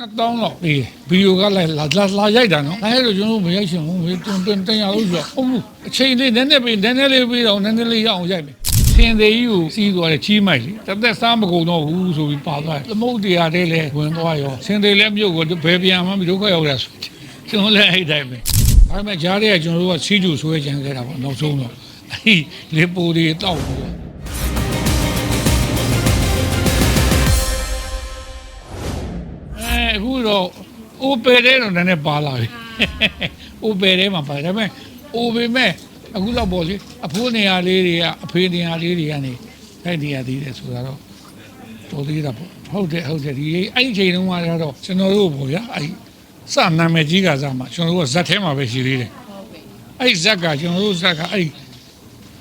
2000လောက်ပေးဗီဒီယိုကလည်းလာလာလာရိုက်တာနော်အဲဒါကျွန်တော်မရိုက်ချင်ဘူးတွင်တွင်တင်ရလို့ဆိုတော့ဟုတ်ဘူးအချိန်လေးနည်းနည်းပေးနည်းနည်းလေးပေးတော့နည်းနည်းလေးရအောင်ရိုက်မယ်စင်သေးကြီးကိုစီးသွားတယ်ချီးမိုက်လေတစ်သက်စားမကုန်တော့ဘူးဆိုပြီးပါသွားတယ်သမုတ်တရားလေးလည်းဝင်သွားရောစင်သေးလည်းမြုပ်ကိုဘယ်ပြန်မှမဒုက္ခရောက်ရဆိုကျွန်တော်လည်းအဲ့တိုင်းပဲဒါပေမဲ့ကြားထဲကကျွန်တော်တို့ကစီးကျူဆွဲကြံခဲ့တာပေါ့နောက်ဆုံးတော့အဲ့ဒီလေပိုတွေတောက်ပြီးတော့ အဲအခုတော့အိုပယ်တဲ့တော့နည်းနည်းပါလာပြီအိုပယ်တဲ့မှာပါဒါပေမဲ့အိုပေမဲ့အခုတော့ပေါ့လေအဖိုးနေရာလေးတွေကအဖေနေရာလေးတွေကနေအဲ့နေရာသေးတယ်ဆိုတာတော့တော်သေးတာပေါ့ဟုတ်တယ်ဟုတ်တယ်ဒီအဲ့ဒီချိန်တုန်းကတော့ကျွန်တော်တို့ပေါ့ဗျာအဲ့စနာမည်ကြီးကစားမှာကျွန်တော်တို့ကဇက်ထဲမှာပဲရှိသေးတယ်အဲ့ဇက်ကကျွန်တော်တို့ဇက်ကအဲ့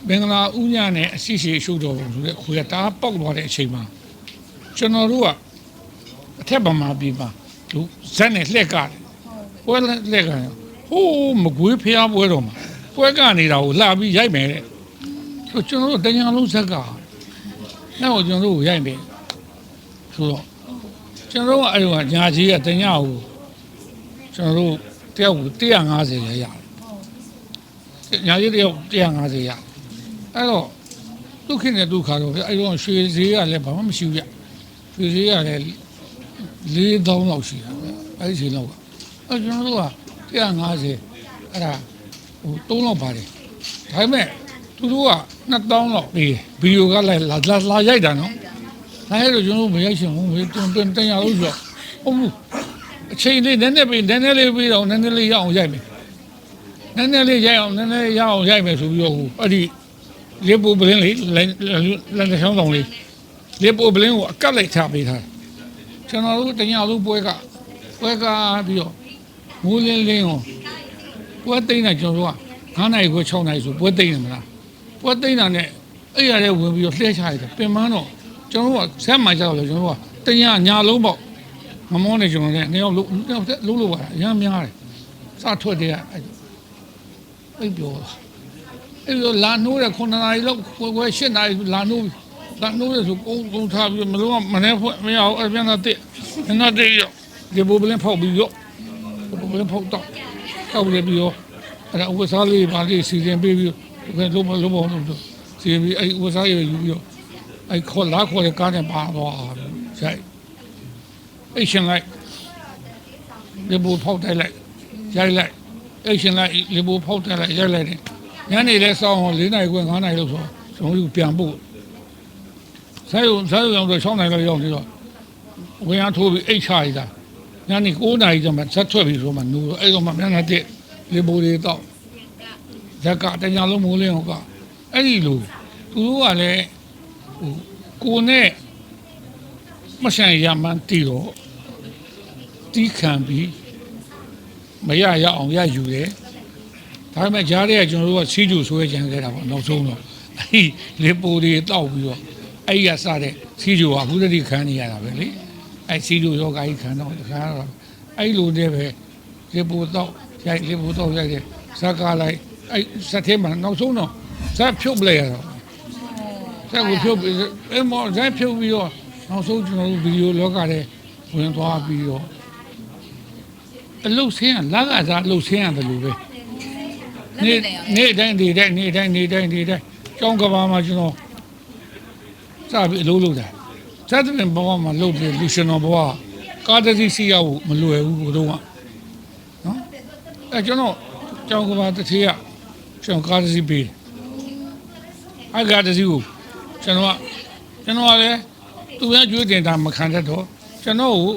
ဘင်္ဂလာဥညာနဲ့အရှိရှိရှုပ်တော်ပုံဆိုတဲ့ခွေကတားပေါက်သွားတဲ့အချိန်မှာကျွန်တော်တို့ကအထက်ဗမာပြည်မှာ လူဇက်နဲ့လှက်ကတယ်ပွဲလှက်ကတယ်ဟိုးမကွေးဖျားပွဲတော်မှာပွဲကနေတာကိုလှပြီးရိုက်မယ်တဲ့ဆိုကျွန်တော်တို့တညာလုံးဇက်ကနောက်ကျွန်တော်တို့ကိုရိုက်မယ်ဆိုတော့ကျွန်တော်တို့ကအဲ့ဒီကညာကြီးကတညာကိုကျွန်တော်တို့တယောက်ကို150ရရတယ်ညာကြီးတယောက်150ရအဲ့တော့ဒုက္ခနဲ့ဒုက္ခတော့အဲ့တော့ရွှေဈေးကလည်းဘာမှမရှိဘူးပြရွှေဈေးကလည်း လေးတောင်းလောက်ရှိတာပဲအဲ့ဒီချိန်လောက်ကအဲကျွန်တော်တို့က150အဲ့ဒါဟို3လောက်ပါတယ်ဒါပေမဲ့သူတို့က2000လောက်ပေးဗီဒီယိုကလည်းလာလာလာရိုက်တာနော်ဒါအဲ့လိုကျွန်တော်တို့မရိုက်ချင်ဘူးတွင်တွင်တင်ရလို့ဆိုတော့ဟုတ်ဘူးအချိန်လေးနည်းနည်းပေးနည်းနည်းလေးပေးတော့နည်းနည်းလေးရအောင်ရိုက်မယ်နည်းနည်းလေးရိုက်အောင်နည်းနည်းရအောင်ရိုက်မယ်ဆိုပြီးတော့ဟိုအဲ့ဒီလေပူပလင်းလေးလန်လန်ချောင်းတောင်လေးလေပူပလင်းကိုအကတ်လိုက်ချပေးထားတယ် ကျွန်တော်တို့တညလုံးပွဲကပွဲကပြီးတော့မိုးလင်းလင်းကိုပွဲသိမ်းတာကျွန်တော်တို့က9နိုင်ခွဲ6နိုင်ဆိုပွဲသိမ်းတယ်မလားပွဲသိမ်းတာနဲ့အဲ့ရတဲ့ဝင်ပြီးတော့လှည့်ချရတယ်ပင်မတော့ကျွန်တော်တို့ကဆက်မှကြတော့လေကျွန်တော်တို့ကတညညာလုံးပေါ့မမောနေကျွန်တော်လည်းနေအောင်လုံးလုံးလို့ပါအများများတယ်စထွက်တဲ့အဲ့အဲ့ပြောအဲ့လိုလာနိုးတဲ့9နာရီလောက်ခွဲခွဲ10နာရီလာနိုး လာနိုးတဲ့ဆိုကုန်းကုန်းထားပြီးမလုံးဝမနေဖွင့်မရအောင်အဲ့ပြန်တော့တစ်ငါတည်းရောဒီဘူပလင်းဖောက်ပြီးရောဘူပလင်းဖောက်တော့တောက်လေပြီးရောအဲ့ဒါဝစားလေးပါလေးစီစဉ်ပေးပြီးဘယ်လိုမလို့မလို့စီပြီးအဲ့ဝစားရယူပြီးတော့အဲ့ခေါ်လာခေါ်တဲ့ကားနဲ့ပါသွားဆိုင်အဲ့ရှင်လိုက်ဒီဘူဖောက်တိုက်လိုက်ရိုက်လိုက်အဲ့ရှင်လိုက်ဒီဘူဖောက်တိုက်လိုက်ရိုက်လိုက်တယ်ညနေလဲစောင်း၄နိုင်ခွဲ9နိုင်လို့ဆိုကျွန်တော်တို့ပြန်ဖို့ ဆိုင်ုံဆိုင်ုံတော့6နိုင်လောက်ရောက်နေတော့ဝင်အားထိုးပြီးအိတ်ချရတာညနေ9နာရီကျမှဇက်ထွက်ပြီးဆိုမှနူအဲ့တော့မှမျက်နှာတက်လေပိုတွေတော့ဇက်ကတညာလုံးမိုးလင်းဟောကအဲ့ဒီလိုသူတို့ကလည်းဟိုကိုနဲ့မဆိုင်ရမှန်းတီတော့တီးခံပြီးမရရအောင်ရယူတယ်ဒါပေမဲ့ကြားထဲကကျွန်တော်တို့ကစီးကျူဆွဲကြံခဲ့တာပေါ့နောက်ဆုံးတော့အဲ့ဒီလေပိုတွေတောက်ပြီးတော့ အဲ့ဒီကစတဲ့စီးကျူကအခုတည်းခံနေရတာပဲလေအဲ့စီလိုယောဂါကြီးခံတော့တခါတော့အဲ့လိုနဲ့ပဲလေပူတော့ရိုက်လေပူတော့ရိုက်တယ်ဇက်ကားလိုက်အဲ့ဇက်ထဲမှာနောက်ဆုံးတော့ဇက်ဖြုတ်ပလိုက်ရတော့ဇက်ကိုဖြုတ်ပြီးအဲ့မောဇက်ဖြုတ်ပြီးတော့နောက်ဆုံးကျွန်တော်တို့ဗီဒီယိုလောကထဲဝင်သွားပြီးတော့အလုတ်ဆင်းရလာကစားအလုတ်ဆင်းရတယ်လို့ပဲနေ့နေ့တိုင်းနေ့တိုင်းနေ့တိုင်းနေ့တိုင်းနေ့တိုင်းကျောင်းကဘာမှာကျွန်တော် စပြီးအလုပ်လုပ်တာဇတ်တင်ဘဝမှာလုပ်ပြီးလူရှင်တော်ဘဝကားတစ်စီးစီးရဖို့မလွယ်ဘူးဘုတော့ကနော်အဲကျွန်တော်ကျောင်းကဘာတစ်သေးကကျွန်တော်ကားတစ်စီးပေးတယ်အဲကားတစ်စီးကိုကျွန်တော်ကကျွန်တော်ကလည်းသူရကျွေးတင်တာမခံတတ်တော့ကျွန်တော်ကို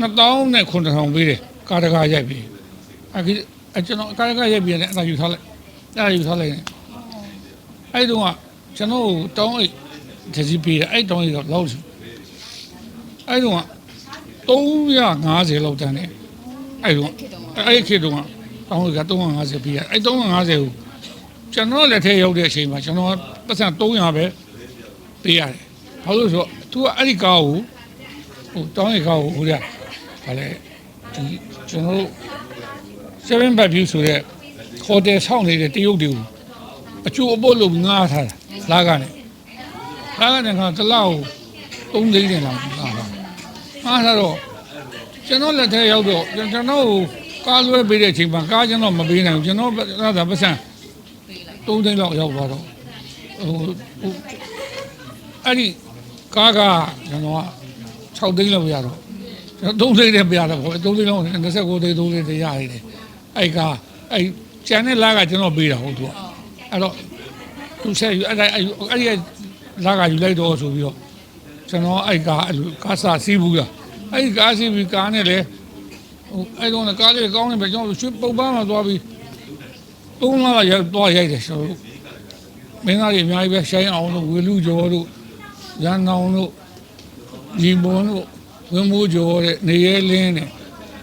2000နဲ့9000ပေးတယ်ကားတကားရိုက်ပြီးအဲဒီအဲကျွန်တော်ကားတကားရိုက်ပြီးတယ်အဲ့ဒါယူထားလိုက်အဲ့ဒါယူထားလိုက်တယ်အဲ့တုန်းကကျွန်တော်ကိုတောင်းအိတ် တစ်စီးပေးတယ်အဲ့တောင်းအိတ်တော့လောက်တယ်အဲ့တော့350လောက်တန်းတယ်အဲ့တော့အဲ့ခေတ်တုန်းကတောင်းရက350ပြရအဲ့350ကိုကျွန်တော်လက်ထဲရောက်တဲ့အချိန်မှာကျွန်တော်ပတ်စံ300ပဲပေးရတယ်ဘာလို့လဲဆိုတော့ तू ကအဲ့ဒီကားကိုဟိုတောင်းရကားကိုဟိုရဗာလေဒီကျွန်တော်တို့7 back view ဆိုတဲ့ဟိုတယ်ဆောက်နေတဲ့တရုတ်တွေကိုအကျိုးအပို့လုပ်ငားထားတာလာကနေ လာကနေကတလောက်3သိန်းနဲ့လောက်လာတာအားလာတော့ကျွန်တော်လက်ထဲရောက်တော့ကျွန်တော်ကိုကားလွှဲပေးတဲ့အချိန်မှာကားကျွန်တော်မပေးနိုင်ဘူးကျွန်တော်အဲ့ဒါပတ်စံပေးလိုက်3သိန်းလောက်ရောက်သွားတော့ဟိုဟိုအဲ့ဒီကားကကျွန်တော်က6သိန်းလောက်ရတော့ကျွန်တော်3သိန်းနဲ့ပြရတော့ပေါ့3သိန်းလောက်29သိန်း3သိန်းတရရတယ်အဲ့ကားအဲ့ကျန်တဲ့လာကကျွန်တော်ပေးတာဟုတ်သူကအဲ့တော့သူဆက်ယူအဲ့ဒါအဲ့အဲ့ဒီ လာကယူလိုက်တော့ဆိုပြီးတော့ကျွန်တော်အဲ့ကားအဲ့လိုကားစာစီးဘူးလားအဲ့ဒီကားစီးပြီးကားနဲ့လေဟိုအဲ့တော့ကားလေးကောင်းနေပဲကျွန်တော်ရွှေပုတ်ပန်းမှာသွားပြီးသုံးလလောက်ရောက်သွားရိုက်တယ်ကျွန်တော်တို့မင်းသားတွေအများကြီးပဲရှိုင်းအောင်တို့ဝေလူကျော်တို့ရန်နောင်တို့ညီမွန်တို့ဝင်းမိုးကျော်တဲ့နေရဲလင်းတဲ့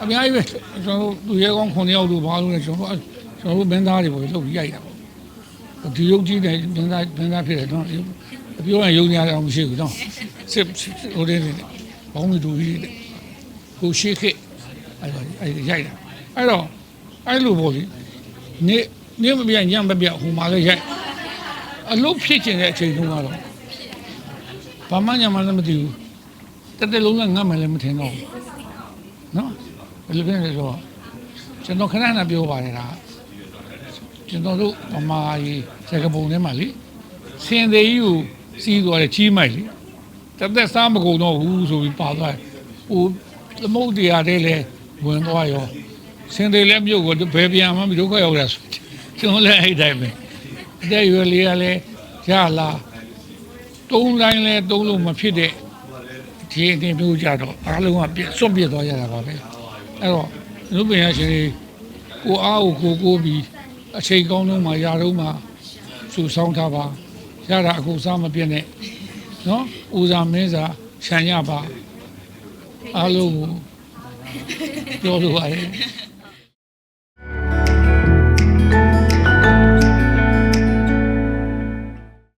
အများကြီးပဲကျွန်တော်တို့သူရဲကောင်း9ယောက်တို့ဘာလို့လဲကျွန်တော်တို့ကျွန်တော်တို့မင်းသားတွေပေါ့လှုပ်ရိုက်တာပေါ့ဒီရုပ်ကြီးနဲ့မင်းသားမင်းသားဖြစ်တယ်နော် ပြောရင်ယုံကြအောင်မရှိဘူးနော်စစ်ဟိုတဲ့ဘောင်းမီတူကြီးတဲ့ကိုရှိခေအဲ့တော့အဲ့ရိုက်တာအဲ့တော့အဲ့လိုပေါ့လေနေနေမပြညံမပြဟိုမှာလည်းရိုက်အလုပ်ဖြစ်ကျင်တဲ့အချိန်တုန်းကတော့ဘာမှညမှလည်းမသိဘူးတက်တက်လုံးလည်းငတ်မှလည်းမထင်တော့ဘူးနော်ဘယ်လိုဖြစ်လဲဆိုတော့ကျွန်တော်ခဏခဏပြောပါတယ်ဒါကျွန်တော်တို့ဗမာကြီးစကပုံထဲမှာလေစင်သေးကြီးကို စီးသွားတယ်ကြီးမိုက်လေတက်တက်စားမကုန်တော့ဘူးဆိုပြီးပါသွားတယ်ဟိုသမုတ်တရားတဲ့လေဝင်သွားရောစင်သေးလည်းမြုပ်ကိုဘယ်ပြန်မှမဒုက္ခရောက်ရဆိုကျွန်တော်လည်းအဲ့တိုင်းပဲအတဲ့ရွယ်လေးကလည်းရလာတုံးတိုင်းလဲတုံးလို့မဖြစ်တဲ့ဒီအတင်းမျိုးကြတော့အားလုံးကပြစွန့်ပြစ်သွားရတာပါပဲအဲ့တော့လူပင်ရရှင်တွေကိုအားကိုကိုကိုပြီးအချိန်ကောင်းဆုံးမှာရာတော့မှာစူဆောင်းထားပါ ရတာအခုစားမပြည့်နဲ့နော်ဦးစားမင်းစားခြံရပါအားလုံးကိုပြောလိုပါတယ်